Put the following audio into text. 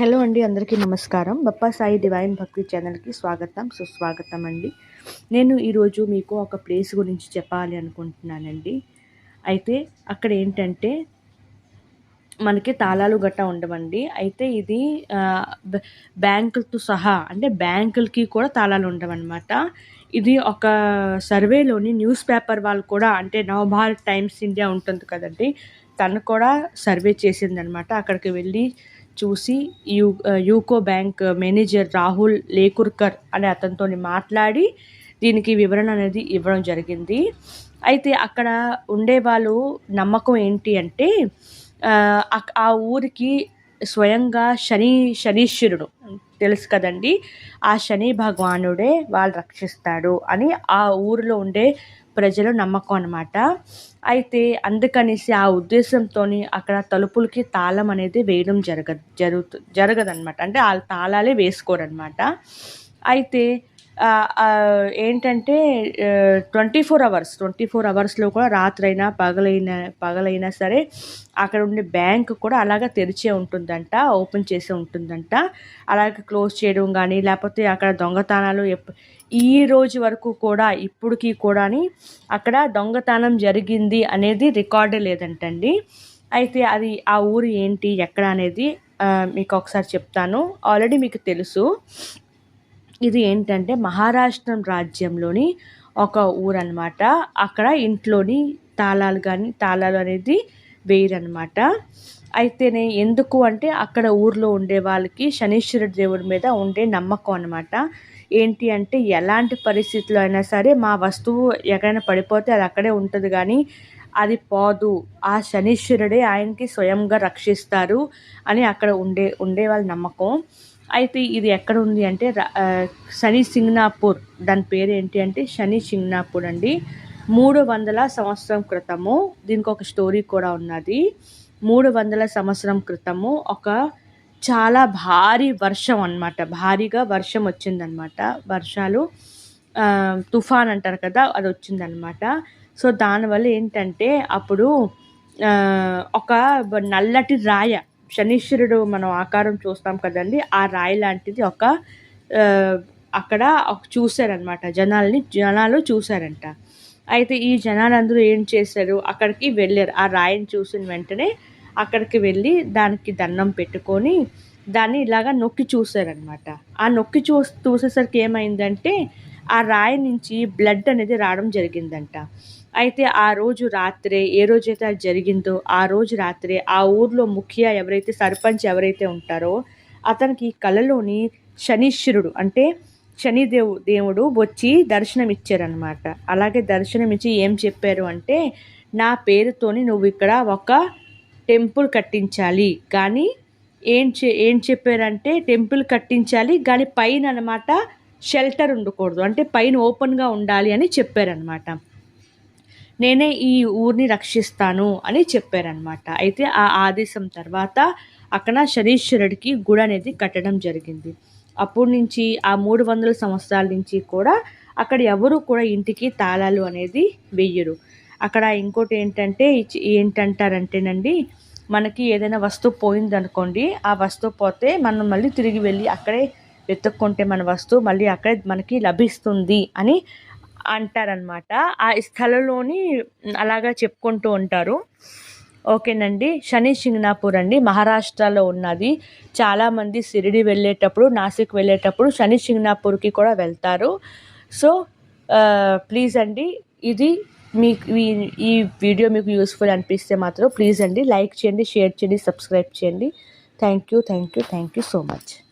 Hello అండి అందరికీ నమస్కారం. బప్పా సాయి డివైన్ భక్తి ఛానల్కి స్వాగతం సుస్వాగతం అండి. నేను ఈరోజు మీకు ఒక ప్లేస్ గురించి చెప్పాలి అనుకుంటున్నానండి. అయితే అక్కడ ఏంటంటే మనకి తాళాలు గట్ట ఉండవండి. అయితే ఇది బ్యాంకులతో సహా అంటే బ్యాంకులకి కూడా తాళాలు ఉండవన్నమాట. ఇది ఒక సర్వేలోని న్యూస్ పేపర్ వాళ్ళు కూడా అంటే నవభారత్ టైమ్స్ ఇండియా ఉంటుంది కదండి తను కూడా సర్వే చేసిందనమాట అక్కడికి వెళ్ళి చూసి U UCO bank manager Rahul Lekurkar అనే అతనితో మాట్లాడి దీనికి వివరణ అనేది ఇవ్వడం జరిగింది. అయితే అక్కడ ఉండే వాళ్ళు నమ్మకం ఏంటి అంటే ఆ ఊరికి స్వయంగా శని శనీశ్వరుడు తెలుసు కదండి ఆ శని భగవానుడే వాళ్ళు రక్షిస్తాడు అని ఆ ఊరిలో ఉండే ప్రజలు నమ్మకం అనమాట అయితే అందుకనేసి ఆ ఉద్దేశంతో అక్కడ తలుపులకి తాళం అనేది వేయడం జరగ జరుగుతు జరగదనమాట అంటే ఆ తాళాలే వేసుకోరనమాట అయితే ఏంటంటే twenty four hours twenty four అవర్స్లో కూడా రాత్రైనా పగలైనా పగలైనా సరే అక్కడ ఉండే బ్యాంక్ కూడా అలాగ తెరిచే ఉంటుందంట ఓపెన్ చేసే ఉంటుందంట. అలాగే క్లోజ్ చేయడం కానీ లేకపోతే అక్కడ దొంగతనాలు ఎప్ ఈ రోజు వరకు కూడా ఇప్పటికీ కూడా అక్కడ దొంగతనం జరిగింది అనేది రికార్డే లేదంటండి. అయితే అది ఆ ఊరు ఏంటి ఎక్కడ అనేది మీకు ఒకసారి చెప్తాను. ఆల్రెడీ మీకు తెలుసు. ఇది ఏంటంటే మహారాష్ట్ర రాజ్యంలోని ఒక ఊరు అక్కడ ఇంట్లోని తాళాలు కానీ తాళాలు అనేది వేయరనమాట అయితేనే ఎందుకు అంటే అక్కడ ఊర్లో ఉండే వాళ్ళకి శనీశ్వర దేవుడి మీద ఉండే నమ్మకం అనమాట ఏంటి అంటే ఎలాంటి పరిస్థితుల్లో అయినా సరే మా వస్తువు ఎక్కడైనా పడిపోతే అది అక్కడే ఉంటుంది కానీ అది పోదు. ఆ శనీశ్వరుడే ఆయనకి స్వయంగా రక్షిస్తారు అని అక్కడ ఉండే ఉండే వాళ్ళ నమ్మకం. అయితే ఇది ఎక్కడ ఉంది అంటే శని సింగ్నాపూర్. దాని పేరు ఏంటి అంటే శని సింగ్నాపూర్ అండి. మూడు వందల సంవత్సరం క్రితము దీనికి ఒక స్టోరీ కూడా ఉన్నది. మూడు వందల సంవత్సరం క్రితము ఒక చాలా భారీ వర్షం అనమాట భారీగా వర్షం వచ్చిందనమాట వర్షాలు తుఫాన్ అంటారు కదా అది వచ్చిందనమాట సో దానివల్ల ఏంటంటే అప్పుడు ఒక నల్లటి రాయ శనీశ్వరుడు మనం ఆకారం చూస్తాం కదండి ఆ రాయి లాంటిది ఒక అక్కడ చూశారనమాట జనాల్ని జనాలు చూశారంట. అయితే ఈ జనాలందరూ ఏం చేశారు? అక్కడికి వెళ్ళారు. ఆ రాయిని చూసిన వెంటనే అక్కడికి వెళ్ళి దానికి దండం పెట్టుకొని దాన్ని ఇలాగా నొక్కి చూశారనమాట ఆ నొక్కి చూ చూసేసరికి ఏమైందంటే ఆ రాయి నుంచి బ్లడ్ అనేది రావడం జరిగిందంట. అయితే ఆ రోజు రాత్రే ఏ రోజైతే అది జరిగిందో ఆ రోజు రాత్రే ఆ ఊర్లో ముఖ్య ఎవరైతే సర్పంచ్ ఎవరైతే ఉంటారో అతనికి కళలోని శనీశ్వరుడు అంటే శనిదేవు దేవుడు వచ్చి దర్శనం ఇచ్చారనమాట అలాగే దర్శనం ఇచ్చి ఏం చెప్పారు అంటే నా పేరుతోని నువ్వు ఇక్కడ ఒక టెంపుల్ కట్టించాలి. కానీ ఏం చె ఏం చెప్పారంటే టెంపుల్ కట్టించాలి కానీ పైన అనమాట షెల్టర్ ఉండకూడదు. అంటే పైన ఓపెన్గా ఉండాలి అని చెప్పారనమాట నేనే ఈ ఊరిని రక్షిస్తాను అని చెప్పారనమాట అయితే ఆ ఆదేశం తర్వాత అక్కడ శనీశ్వరుడికి గుడి అనేది కట్టడం జరిగింది. అప్పటి నుంచి ఆ మూడు వందల సంవత్సరాల నుంచి కూడా అక్కడ ఎవరు కూడా ఇంటికి తాళాలు అనేది వెయ్యరు. అక్కడ ఇంకోటి ఏంటంటే ఏంటంటారంటేనండి మనకి ఏదైనా వస్తువు పోయిందనుకోండి ఆ వస్తువు పోతే మనం మళ్ళీ తిరిగి వెళ్ళి అక్కడే వెతుక్కుంటే మన వస్తువు మళ్ళీ అక్కడే మనకి లభిస్తుంది అని అంటారనమాట. ఆ స్థలంలోని అలాగా చెప్పుకుంటూ ఉంటారు. ఓకేనండి. శని సింగ్నాపూర్ అండి. మహారాష్ట్రలో ఉన్నది. చాలామంది సిరిడి వెళ్ళేటప్పుడు నాసిక్ వెళ్ళేటప్పుడు శని సింగ్నాపూర్కి కూడా వెళ్తారు. సో ప్లీజ్ అండి ఇది మీకు ఈ వీడియో మీకు యూస్ఫుల్ అనిపిస్తే మాత్రం ప్లీజ్ అండి లైక్ చేయండి షేర్ చేయండి సబ్స్క్రైబ్ చేయండి. Thank you thank you thank you so much.